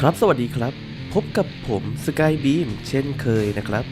ครับสวัสดีครับ พบกับผมสกายบีมเช่นเคยนะครับ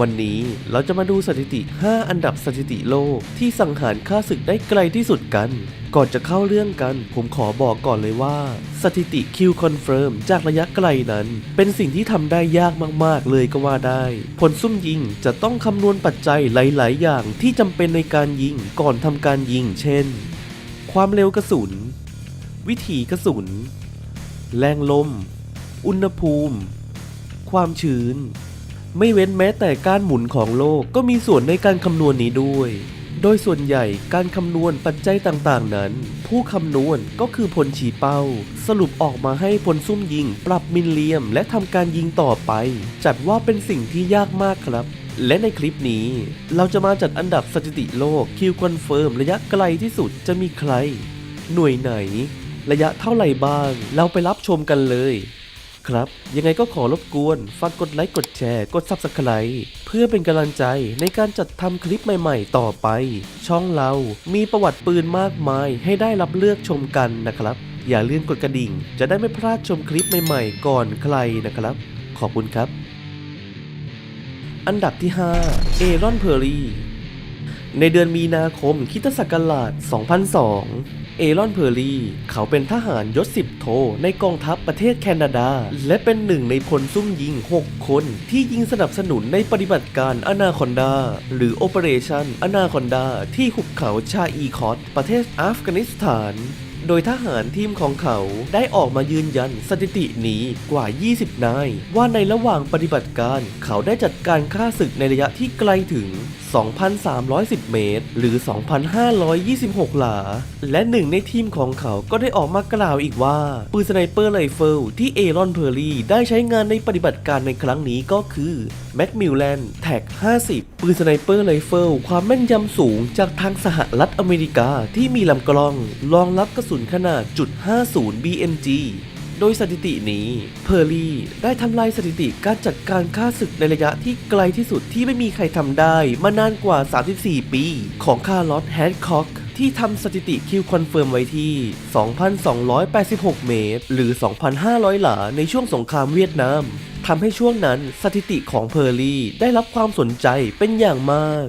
วันนี้เราจะมาดูสถิติ 5 อันดับสถิติโลกที่สังหารค่าศึกได้ไกลที่สุดกัน ก่อนจะเข้าเรื่องกัน ผมขอบอกก่อนเลยว่า สถิติคิวคอนเฟิร์มจากระยะไกลนั้น เป็นสิ่งที่ทำได้ยากมากๆเลยก็ว่าได้ ผลซุ่มยิงจะต้องคำนวณปัจจัยหลาย ๆ อย่างที่จำเป็นในการยิงก่อนทำการยิง เช่น ความเร็วกระสุน วิถีกระสุน แรงลม อุณหภูมิ ความชื้น ไม่เว้นแม้แต่การหมุนของโลกก็มีส่วนในการคำนวณนี้ด้วย โดยส่วนใหญ่การคำนวณปัจจัยต่างๆ นั้น ผู้คำนวณก็คือพลชี้เป้า สรุปออกมาให้พลซุ่มยิง ปรับมิลเลียม และทำการยิงต่อไป จัดว่าเป็นสิ่งที่ยากมากครับและในคลิปนี้เราจะมาจัดอันดับสถิติโลกคิวคอนเฟิร์มระยะไกลที่สุดจะมีใคร หน่วยไหน ระยะเท่าไหร่บ้าง เราไปรับชมกันเลย ครับ ยังไงก็ขอรบกวนฝากกดไลค์กดแชร์กด Subscribe เพื่อเป็นกำลังใจในการจัดทำคลิปใหม่ๆ ต่อไป ช่องเรามีประวัติปืนมากมายให้ได้รับเลือกชมกันนะครับ อย่าลืมกดกระดิ่ง จะได้ไม่พลาดชมคลิปใหม่ๆ ก่อนใครนะครับ ขอบคุณครับ อันดับที่ 5 เอรอนเพอร์รีในเดือนมีนาคมคิตศักราช2002 เอรอนเพอร์ลีเขาเป็นทหารยศ10โท ในกองทัพประเทศแคนาดา และเป็นหนึ่งในพลซุ่มยิง 6 คน ที่ยิงสนับสนุนในปฏิบัติการอนาคอนดา หรือโอเปอเรชันอนาคอนดาที่หุบเขาชาอีคอตประเทศอัฟกานิสถาน โดยทหารทีมของเขาได้ออกมายืนยันสถิตินี้กว่า 20 นาย ว่าในระหว่างปฏิบัติการเขาได้จัดการฆ่าศึกในระยะที่ไกลถึง 2,310 เมตร หรือ 2,526 หลา และหนึ่งในทีมของเขาก็ได้ออกมากล่าวอีกว่า ปืนสไนเปอร์ไรเฟิลที่เอรอนเพอร์รีได้ใช้งานในปฏิบัติการในครั้งนี้ก็คือแม็กมิลแลนแท็ก 50 ปืนสไนเปอร์ไรเฟิลความแม่นยำสูงจากทางสหรัฐอเมริกาที่มีลำกล้องรองรับกระสุนขนาดจุด50 BMG โดยสถิตินี้ เพอร์ลี่ได้ทำลายสถิติการจัดการฆ่าศึกในระยะที่ไกลที่สุดที่ไม่มีใครทำได้มานานกว่า 34 ปี ของคาร์ลอตแฮดคอกที่ทำสถิติคิวคอนเฟิร์มไว้ที่ 2,286 เมตร หรือ 2,500 หลาในช่วงสงครามเวียดนามทำให้ช่วงนั้นสถิติของเพอร์ลี่ได้รับความสนใจเป็นอย่างมาก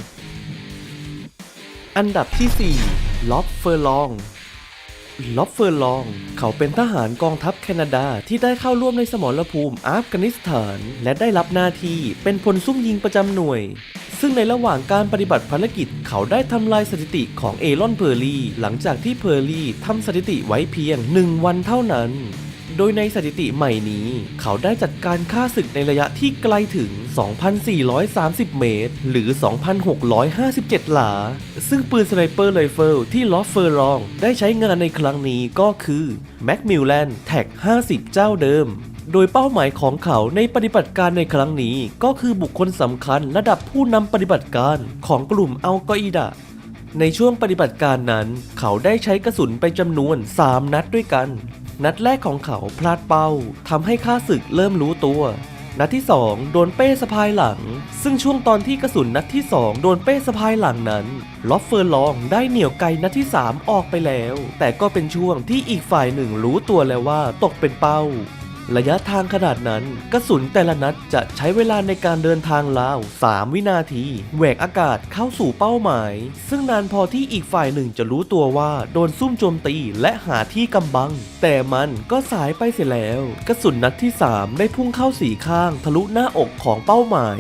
อันดับที่ 4 ล็อบเฟอร์ลอง ล็อบเฟอร์ลอง เขาเป็นทหารกองทัพแคนาดาที่ได้เข้าร่วมในสมรภูมิอัฟกานิสถาน และได้รับหน้าที่เป็นพลซุ่มยิงประจำหน่วย ซึ่งในระหว่างการปฏิบัติภารกิจ เขาได้ทำลายสถิติของเอรอนเพอร์ลีหลังจากที่เพอร์ลีทำสถิติไว้เพียง 1 วันเท่านั้น ดยในสถิติใหม่นี้ เขาได้จัดการฆ่าศึกในระยะที่ไกลถึง 2,430 เมตร หรือ 2,657 หลา ซึ่งปืนสไนเปอร์ไรเฟิลที่ลอฟเฟอร์ลอง ได้ใช้งานในครั้งนี้ก็คือแม็กมิลแลนแท็ก 50 เจ้าเดิมโดยเป้าหมายของเขาในปฏิบัติการในครั้งนี้ ก็คือบุคคลสำคัญระดับผู้นำปฏิบัติการของกลุ่มอัลกออิดะ ในช่วงปฏิบัติการนั้น เขาได้ใช้กระสุนไปจำนวน 3 นัดด้วยกัน นัดแรกของเขาพลาดเป้าทำให้ข้าศึกเริ่มรู้ตัว นัดที่ 2 โดนเป้สะพายหลัง ซึ่งช่วงตอนที่กระสุนนัดที่ 2 โดนเป้สะพายหลังนั้นล็อฟเฟอร์ลองได้เหนี่ยวไกนัดที่ 3 ออกไปแล้ว แต่ก็เป็นช่วงที่อีกฝ่ายหนึ่งรู้ตัวแล้วว่าตกเป็นเป้า ระยะทางขนาดนั้น กระสุนแต่ละนัดจะใช้เวลาในการเดินทางราว 3 วินาทีแหวกอากาศเข้าสู่เป้าหมาย ซึ่งนานพอที่อีกฝ่ายหนึ่งจะรู้ตัวว่าโดนซุ่มโจมตีและหาที่กำบัง แต่มันก็สายไปเสียแล้ว กระสุนนัดที่ 3 ได้พุ่งเข้าสีข้างทะลุหน้าอกของเป้าหมาย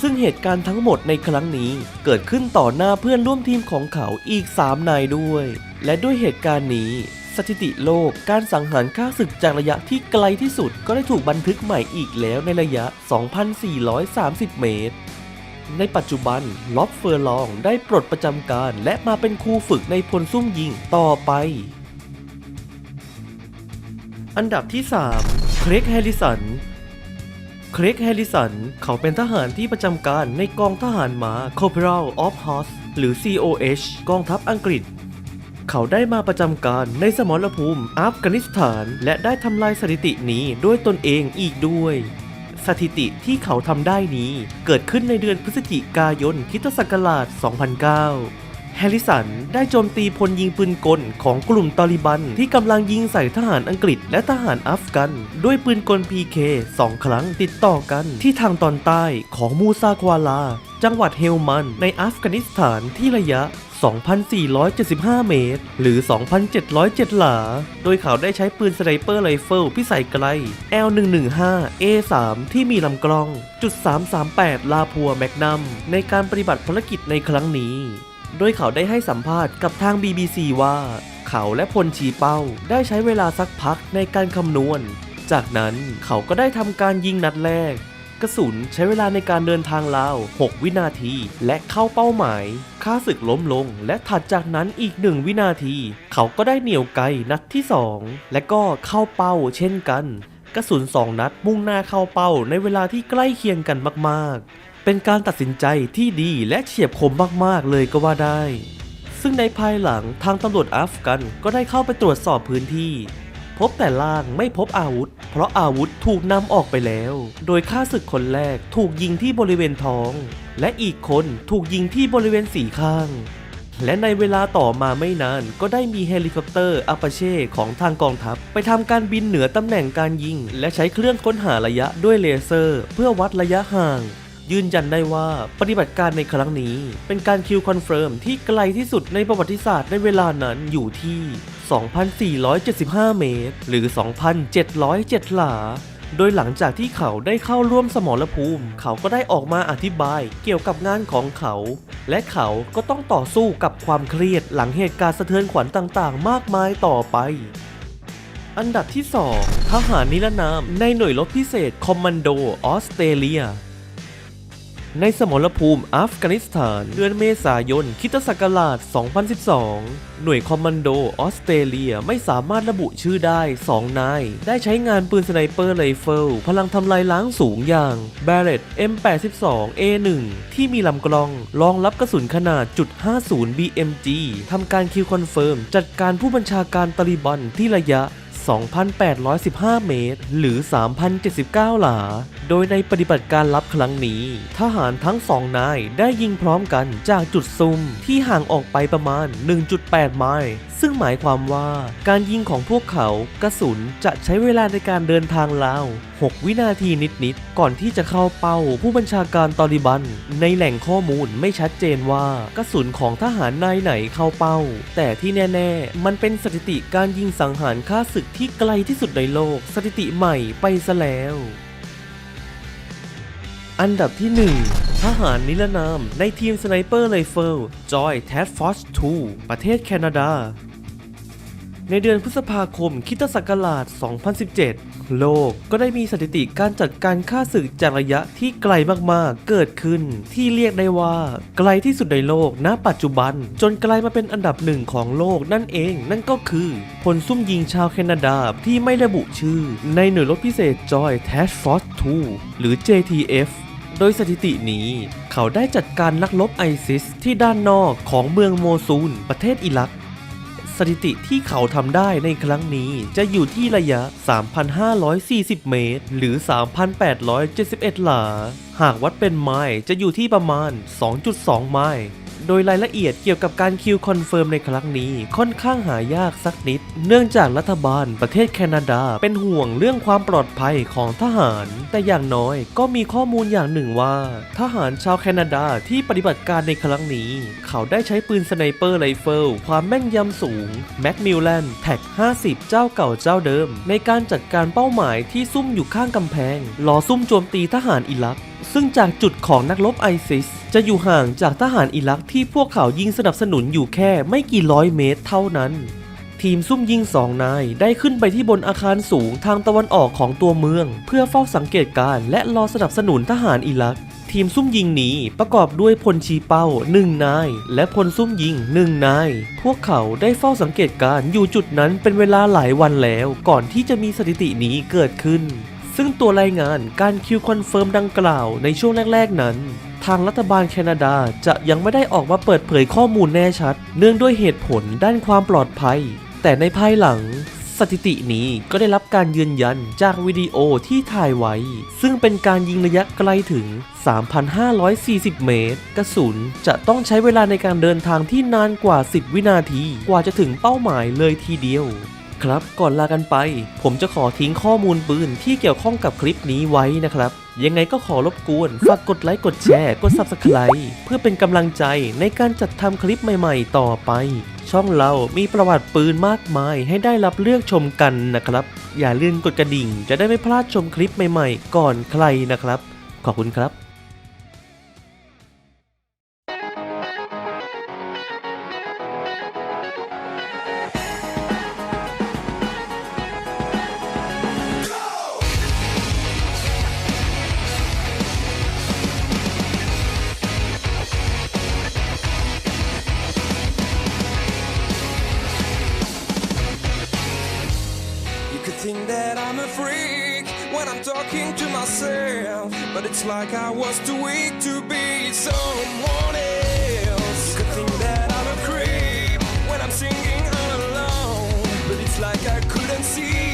ซึ่งเหตุการณ์ทั้งหมดในครั้งนี้เกิดขึ้นต่อหน้าเพื่อนร่วมทีมของเขาอีก 3 นายด้วย และด้วยเหตุการณ์นี้ สถิติโลก การสังหารฆ่าศึกจากระยะที่ไกลที่สุดก็ได้ถูกบันทึกใหม่อีกแล้วในระยะ 2,430 เมตร ในปัจจุบันล็อบเฟอร์ลองได้ปลดประจำการและมาเป็นครูฝึกในพลซุ่มยิงต่อไป อันดับที่ 3 เครกแฮริสันเครกแฮริสัน เขาเป็นทหารที่ประจำการในกองทหารม้า Corporal of Horse หรือ COH กองทัพอังกฤษ เขาได้มาประจำการในสมรภูมิอัฟกานิสถาน และได้ทำลายสถิตินี้ด้วยตนเองอีกด้วย สถิติที่เขาทำได้นี้เกิดขึ้นในเดือนพฤศจิกายนคิตศักราช 2009แฮริสันได้โจมตีพลยิงปืนกลของกลุ่มตาลิบันที่กำลังยิงใส่ทหารอังกฤษและทหารอัฟกัน ด้วยปืนกล PK สองครั้งติดต่อกันที่ทางตอนใต้ของมูซาควาลา จังหวัดเฮลมันในอัฟกานิสถานที่ระยะ 2,475 เมตร หรือ 2,707 หลา โดยเขาได้ใช้ปืนสไนเปอร์ไรเฟิลพิสัยไกล L115 A3 ที่มีลำกล้องจุด338 ลาพัวแมกนัม ในการปฏิบัติภารกิจในครั้งนี้ โดยเขาได้ให้สัมภาษณ์กับทาง BBC ว่า เขาและพลชีเป้าได้ใช้เวลาสักพักในการคำนวณ จากนั้นเขาก็ได้ทำการยิงนัดแรก กระสุนใช้เวลาในการเดินทางราว 6 วินาที และเข้าเป้าหมาย ค่าศึกล้มลง และถัดจากนั้นอีก1วินาที เขาก็ได้เหนี่ยวไกนัดที่ 2 และก็เข้าเป้าเช่นกัน กระสุน2นัดมุ่งหน้าเข้าเป้าในเวลาที่ใกล้เคียงกันมากๆ เป็นการตัดสินใจที่ดีและเฉียบคมมากๆเลยก็ว่าได้ ซึ่งในภายหลังทางตำรวจอัฟกันก็ได้เข้าไปตรวจสอบพื้นที่ พบแต่ล่างไม่พบอาวุธ เพราะอาวุธถูกนำออกไปแล้ว โดยข้าศึกคนแรกถูกยิงที่บริเวณท้อง และอีกคนถูกยิงที่บริเวณสีข้าง และในเวลาต่อมาไม่นานก็ได้มีเฮลิคอปเตอร์อาปาเช่ของทางกองทัพ ไปทำการบินเหนือตำแหน่งการยิง และใช้เครื่องค้นหาระยะด้วยเลเซอร์ เพื่อวัดระยะห่าง ยืนยันได้ว่าปฏิบัติการในครั้งนี้ เป็นการคิวคอนเฟิร์มที่ไกลที่สุดในประวัติศาสตร์ในเวลานั้นอยู่ที่ 2,475 เมตร หรือ 2,707 หลาโดยหลังจากที่เขาได้เข้าร่วมสมรภูมิ เขาก็ได้ออกมาอธิบายเกี่ยวกับงานของเขา และเขาก็ต้องต่อสู้กับความเครียดหลังเหตุการณ์สะเทือนขวัญต่างๆ มากมายต่อไป อันดับที่ 2 ทหารนิรนามในหน่วยรบพิเศษคอมมานโดออสเตรเลีย ในสมรภูมิอัฟกานิสถาน เดือนเมษายนคิตศักราช 2012 หน่วยคอมมานโดออสเตรเลียไม่สามารถระบุชื่อได้ 2 นาย ได้ใช้งานปืนสไนเปอร์ไรเฟิลพลังทำลายล้างสูงอย่าง Barrett M82 A1 ที่มีลำกล้องรองรับกระสุนขนาดจุด50 BMG ทำการคิวคอนเฟิร์มจัดการผู้บัญชาการตาลิบันที่ระยะ 2,815 เมตร หรือ 3,079 หลา โดยในปฏิบัติการลับครั้งนี้ ทหารทั้งสองนายได้ยิงพร้อมกันจากจุดซุ่มที่ห่างออกไปประมาณ 1.8 ไมล์ซึ่งหมายความว่าการยิงของพวกเขากระสุนจะใช้เวลาในการเดินทางราว 6 วินาทีนิดๆ ก่อนที่จะเข้าเป้าผู้บัญชาการตอริบัน ในแหล่งข้อมูลไม่ชัดเจนว่ากระสุนของทหารนายไหนเข้าเป้า แต่ที่แน่ๆ มันเป็นสถิติการยิงสังหารฆ่าศึกที่ไกลที่สุดในโลก สถิติใหม่ไปซะแล้ว อันดับที่ 1 ทหารนิรนาม ในทีมสไนเปอร์ไรเฟิลจอยแทดฟอส2ประเทศแคนาดา ในเดือนพฤษภาคมคิตศักราช 2017 โลกก็ได้มีสถิติการจัดการฆ่าศึกจากระยะที่ไกลมากๆ เกิดขึ้น ที่เรียกได้ว่า ไกลที่สุดในโลกณ ปัจจุบัน จนกลายมาเป็นอันดับหนึ่งของโลกนั่นเอง นั่นก็คือพลซุ่มยิงชาวแคนาดาที่ไม่ระบุชื่อ ในหน่วยรบพิเศษจอยแทชฟอส2หรือ JTF โดยสถิตินี้ เขาได้จัดการนักลบไอซิสที่ด้านนอกของเมืองโมซูล ประเทศอิรัก สถิติที่เขาทำได้ในครั้งนี้จะอยู่ที่ระยะ 3,540 เมตร หรือ 3,871 หลา หากวัดเป็นไมล์จะอยู่ที่ประมาณ 2.2 ไมล์ โดยรายละเอียดเกี่ยวกับการคิวคอนเฟิร์มในครั้งนี้ ค่อนข้างหายากสักนิด เนื่องจากรัฐบาลประเทศแคนาดา เป็นห่วงเรื่องความปลอดภัยของทหาร แต่อย่างน้อยก็มีข้อมูลอย่างหนึ่งว่า ทหารชาวแคนาดาที่ปฏิบัติการในครั้งนี้ เขาได้ใช้ปืนสไนเปอร์ไรเฟิลความแม่นยำสูงแม็กมิลแลนแท็ก 50 เจ้าเก่าเจ้าเดิม ในการจัดการเป้าหมายที่ซุ่มอยู่ข้างกำแพงรอซุ่มโจมตีทหารอิรัก ซึ่งจากจุดของนักรบไอซิส จะอยู่ห่างจากทหารอิรักที่พวกเขายิงสนับสนุนอยู่แค่ไม่กี่ร้อยเมตรเท่านั้น ทีมซุ่มยิงสองนายได้ขึ้นไปที่บนอาคารสูงทางตะวันออกของตัวเมือง เพื่อเฝ้าสังเกตการณ์และรอสนับสนุนทหารอิรัก ทีมซุ่มยิงนี้ประกอบด้วยพลชีเป้าหนึ่งนาย และพลซุ่มยิงหนึ่งนาย พวกเขาได้เฝ้าสังเกตการณ์อยู่จุดนั้นเป็นเวลาหลายวันแล้ว ก่อนที่จะมีสถิตินี้เกิดขึ้น ซึ่งตัวรายงานการคิวคอนเฟิร์มดังกล่าวในช่วงแรก ๆ นั้น ทางรัฐบาลแคนาดาจะยังไม่ได้ออกมาเปิดเผยข้อมูลแน่ชัด เนื่องด้วยเหตุผลด้านความปลอดภัย แต่ในภายหลังสถิตินี้ก็ได้รับการยืนยันจากวิดีโอที่ถ่ายไว้ ซึ่งเป็นการยิงระยะไกลถึง 3,540 เมตร กระสุนจะต้องใช้เวลาในการเดินทางที่นานกว่า 10 วินาทีกว่าจะถึงเป้าหมายเลยทีเดียว ครับก่อนลากันไป ผมจะขอทิ้งข้อมูลปืนที่เกี่ยวข้องกับคลิปนี้ไว้นะครับ ยังไงก็ขอรบกวน ฝากกดไลค์กดแชร์กด Subscribe เพื่อเป็นกำลังใจในการจัดทำคลิปใหม่ๆ ต่อไป ช่องเรามีประวัติปืนมากมายให้ได้รับเลือกชมกันนะครับ อย่าลืมกดกระดิ่งจะได้ไม่พลาดชมคลิปใหม่ๆ ก่อนใครนะครับ ขอบคุณครับ myself, but it's like I was too weak to be someone else. You could think that I'm a creep when I'm singing all alone, but it's like I couldn't see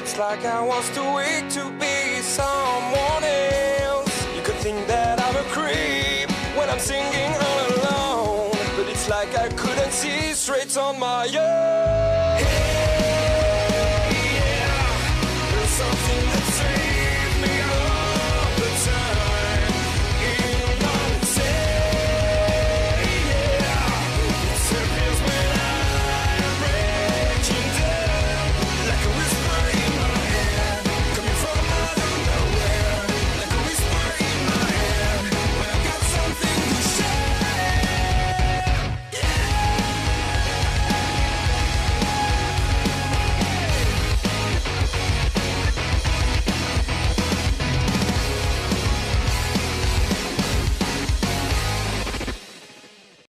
it's like I was too weak to be someone else. You could think that I'm a creep when I'm singing all alone. But it's like I couldn't see straight on my own.